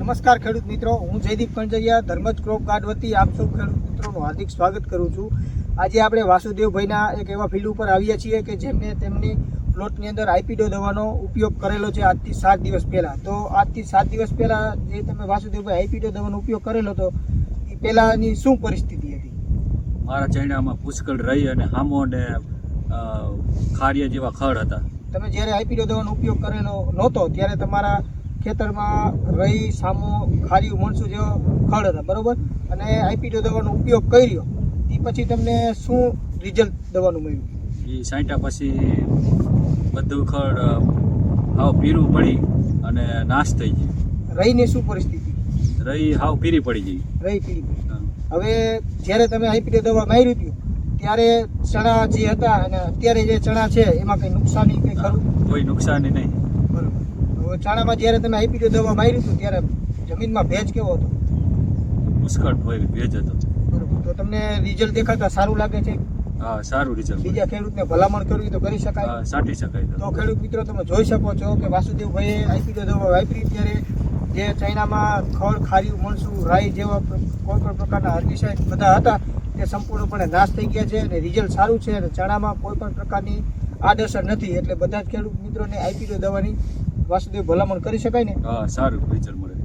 નમસ્કાર ખેડૂત મિત્રો હું જયદીપ કંજરિયા ધર્મજ ક્રોપ ગાર્ડ વતી આપ સૌ ખેડૂત મિત્રોનું હાર્દિક સ્વાગત કરું છું. આજે આપણે વાસુદેવભાઈના એક એવા ફિલ્ડ ઉપર આવ્યા છીએ કે જેમને તેમની પ્લોટની અંદર આઈપીડો દવાનો ઉપયોગ કરેલો છે આજથી સાત દિવસ પહેલાં. તો આજથી સાત દિવસ પહેલાં જે તમે વાસુદેવભાઈ આઈપીડો દવાનો ઉપયોગ કરેલો હતો એ પહેલાંની શું પરિસ્થિતિ હતી? મારા ચૈણામાં પુષ્કળ રહી અને હામો અને ખાડિયા ખારિયા જેવા ખડ હતા. તમે જ્યારે આઈપીડો દવાનો ઉપયોગ કરેલો નહોતો ત્યારે તમારા ખેતરમાં રહી સામો ખારી મણસું જેવો ખડ હતા બરોબર? અને આઈપીટીઓ દવાનો ઉપયોગ કર્યો. એ પછી તમને શું રિઝલ્ટ દવાનું મળ્યું? એ સાંટા પછી બધું ખડ હાવ પીરું પડી અને નાશ થઈ ગઈ રહીને શું પરિસ્થિતિ? રહી હાવ પીરી પડી ગઈ. રહી પીરી હવે જ્યારે તમે આઈપીટીઓ દવા માર્યું હતું ત્યારે ચણા જે હતા અને અત્યારે જે ચણા છે એમાં કંઈ નુકસાની કંઈ ખરું? કોઈ નુકસાની નહીં. બરોબર. ચણામાં જ્યારે તમે આઈપીડો દવા માર્યું હતું ત્યારે જમીનમાં ભેજ કેવો હતો? પુષ્કળ ભેજ હતો. તો તમને રિઝલ્ટ દેખાતા સારું લાગે છે? હા સારું રિઝલ્ટ બીજા ખેડૂતને ભલામણ કરવી તો કરી શકાય. સાટી શકાય તો. ખેડૂત મિત્રો તમે જોઈ શકો છો કે વાસુદેવભાઈએ આઈપીડો દવા વાપરી ત્યારે જે ચાઇનામાં ખડ ખાર્યું મણસું રાઈ જેવા કોઈ પણ પ્રકારના હર્બિસાઇડ બધા હતા તે સંપૂર્ણપણે નાશ થઈ ગયા છે અને રિઝલ્ટ સારું છે અને ચણામાં કોઈ પણ પ્રકારની આડઅસર નથી. એટલે બધા જ ખેડૂત મિત્રોને આઈપીડો દવાની વાસુદેવ ભલામણ કરી શકાય ને? હા સારું રિઝલ્ટ મળે.